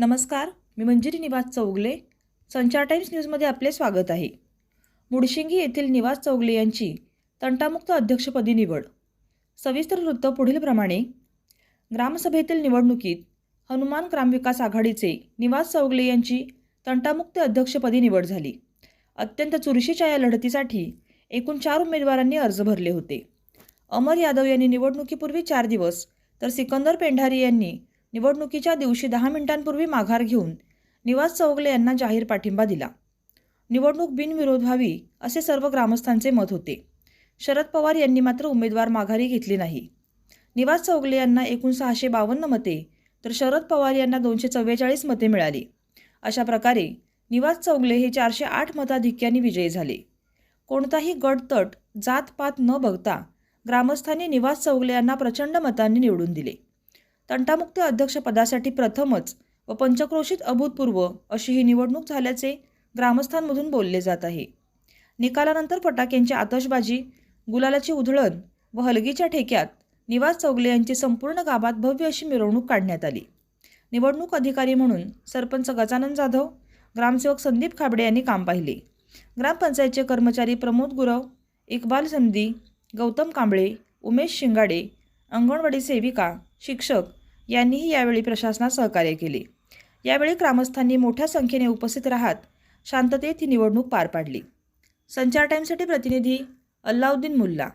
नमस्कार मी मंजिरी निवास चौगले. संचार टाइम्स न्यूजमध्ये आपले स्वागत आहे. मुडशिंगी येथील निवास चौगले यांची तंटामुक्त अध्यक्षपदी निवड. सविस्तर वृत्त पुढीलप्रमाणे ग्रामसभेतील निवडणुकीत हनुमान ग्रामविकास आघाडीचे निवास चौगले यांची तंटामुक्त अध्यक्षपदी निवड झाली. अत्यंत चुरशीच्या या लढतीसाठी एकूण चार उमेदवारांनी अर्ज भरले होते. अमर यादव यांनी निवडणुकीपूर्वी चार दिवस तर सिकंदर पेंढारी यांनी निवडणुकीच्या दिवशी दहा मिनिटांपूर्वी माघार घेऊन निवास चौगले यांना जाहीर पाठिंबा दिला. निवडणूक बिनविरोध व्हावी असे सर्व ग्रामस्थांचे मत होते. शरद पवार यांनी मात्र उमेदवार माघारी घेतली नाही. निवास चौगले यांना एकूण सहाशे बावन्न मते तर शरद पवार यांना दोनशे चव्वेचाळीस मते मिळाली. अशा प्रकारे निवास चौगले हे चारशे आठ मताधिक्याने विजयी झाले. कोणताही गटतट जातपात न बघता ग्रामस्थांनी निवास चौगले यांना प्रचंड मतांनी निवडून दिले. तंटामुक्त अध्यक्षपदासाठी प्रथमच व पंचक्रोशीत अभूतपूर्व अशी ही निवडणूक झाल्याचे ग्रामस्थांमधून बोलले जात आहे. निकालानंतर फटाक्यांची आतषबाजी गुलालाची उधळण व हलगीच्या ठेक्यात निवास चौगले यांची संपूर्ण गावात भव्य अशी मिरवणूक काढण्यात आली. निवडणूक अधिकारी म्हणून सरपंच गजानन जाधव ग्रामसेवक संदीप खाबडे यांनी काम पाहिले. ग्रामपंचायतचे कर्मचारी प्रमोद गुरव इकबाल संधी गौतम कांबळे उमेश शिंगाडे अंगणवाडी सेविका शिक्षक यांनीही यावेळी प्रशासनात सहकार्य केले. यावेळी ग्रामस्थांनी मोठ्या संख्येने उपस्थित राहत शांततेत ही निवडणूक पार पाडली. संचार टाईमसाठी प्रतिनिधी अल्लाउद्दीन मुल्ला.